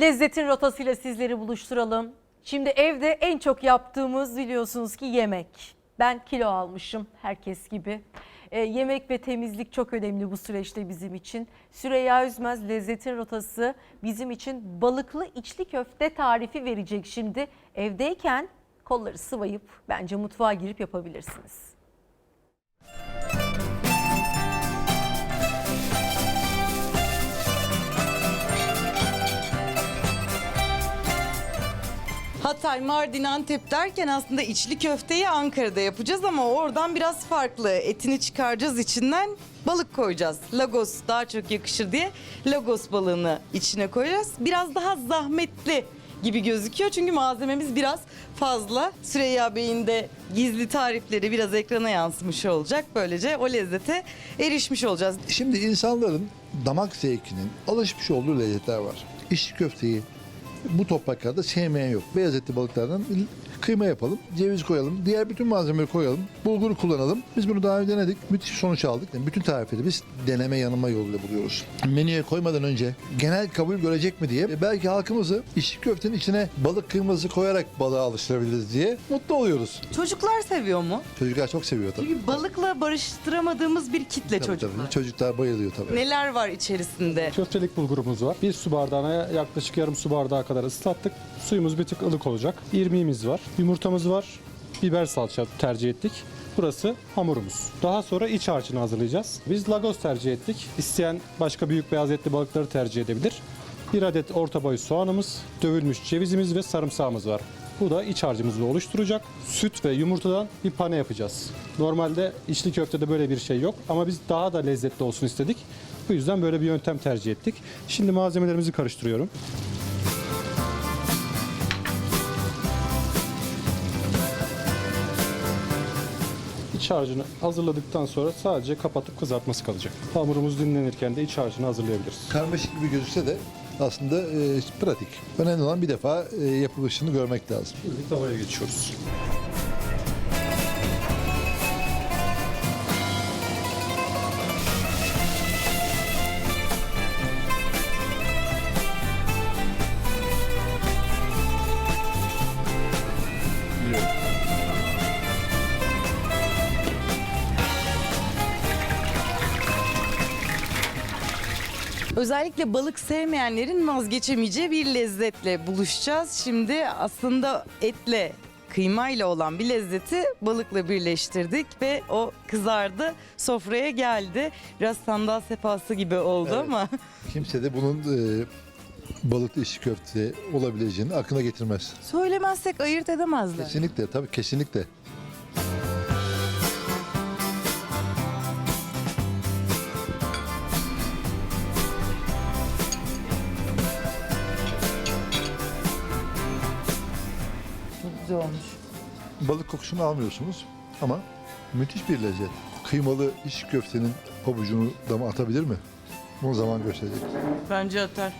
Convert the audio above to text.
Lezzetin rotasıyla sizleri buluşturalım. Şimdi evde en çok yaptığımız biliyorsunuz ki yemek. Ben kilo almışım herkes gibi. Ee, yemek ve temizlik çok önemli bu süreçte bizim için. Süreyya Üzmez Lezzetin Rotası bizim için balıklı içli köfte tarifi verecek şimdi. Evdeyken kolları sıvayıp bence mutfağa girip yapabilirsiniz. Hatay, Mardin, Antep derken aslında içli köfteyi Ankara'da yapacağız ama oradan biraz farklı. Etini çıkaracağız içinden balık koyacağız. Lagos daha çok yakışır diye Lagos balığını içine koyacağız. Biraz daha zahmetli gibi gözüküyor çünkü malzememiz biraz fazla. Süreyya Bey'in de gizli tarifleri biraz ekrana yansımış olacak. Böylece o lezzete erişmiş olacağız. Şimdi insanların damak zevkinin alışmış olduğu lezzetler var. İçli köfteyi bu topraklarda sevmeyen yok. Beyaz etli balıklardan kıyma yapalım, ceviz koyalım, diğer bütün malzemeleri koyalım, bulguru kullanalım. Biz bunu daha önce denedik, müthiş sonuç aldık. Yani bütün tarifleri biz deneme yanılma yoluyla buluyoruz. Menüye koymadan önce genel kabul görecek mi diye e, belki halkımızı içli köftenin içine balık kıyması koyarak balığa alıştırabiliriz diye mutlu oluyoruz. Çocuklar seviyor mu? Çocuklar çok seviyor tabii. Çünkü balıkla barıştıramadığımız bir kitle Tabii, çocuklar. tabii. Çocuklar bayılıyor tabii. Neler var içerisinde? Köftelik bulgurumuz var. Bir su bardağına yaklaşık yarım su bardağı kadar ıslattık. Suyumuz bir tık ılık olacak. İrmiğimiz var. Yumurtamız var. Biber salça tercih ettik. Burası hamurumuz. Daha sonra iç harcını hazırlayacağız. Biz lagos tercih ettik. İsteyen başka büyük beyaz etli balıkları tercih edebilir. Bir adet orta boy soğanımız, dövülmüş cevizimiz ve sarımsağımız var. Bu da iç harcımızı oluşturacak. Süt ve yumurtadan bir pane yapacağız. Normalde içli köftede böyle bir şey yok ama biz daha da lezzetli olsun istedik. Bu yüzden böyle bir yöntem tercih ettik. Şimdi malzemelerimizi karıştırıyorum. İç harcını hazırladıktan sonra sadece kapatıp kızartması kalacak. Hamurumuz dinlenirken de iç harcını hazırlayabiliriz. karmaşık gibi gözükse de aslında e, pratik. Önemli olan bir defa e, yapılışını görmek lazım. Şimdi tavaya geçiyoruz. Özellikle balık sevmeyenlerin vazgeçemeyeceği bir lezzetle buluşacağız. Şimdi aslında etle kıymayla olan bir lezzeti balıkla birleştirdik ve o kızardı, sofraya geldi. Biraz sandal sefası gibi oldu Evet. ama Kimse de bunun e, balıklı içli köfte olabileceğini aklına getirmez. söylemezsek ayırt edemezler. Kesinlikle tabii kesinlikle. Güzel olmuş. Balık kokusunu almıyorsunuz ama müthiş bir lezzet. Kıymalı içli köftenin pabucunu dama atabilir mi? Bunu zaman gösterecek. Bence atar.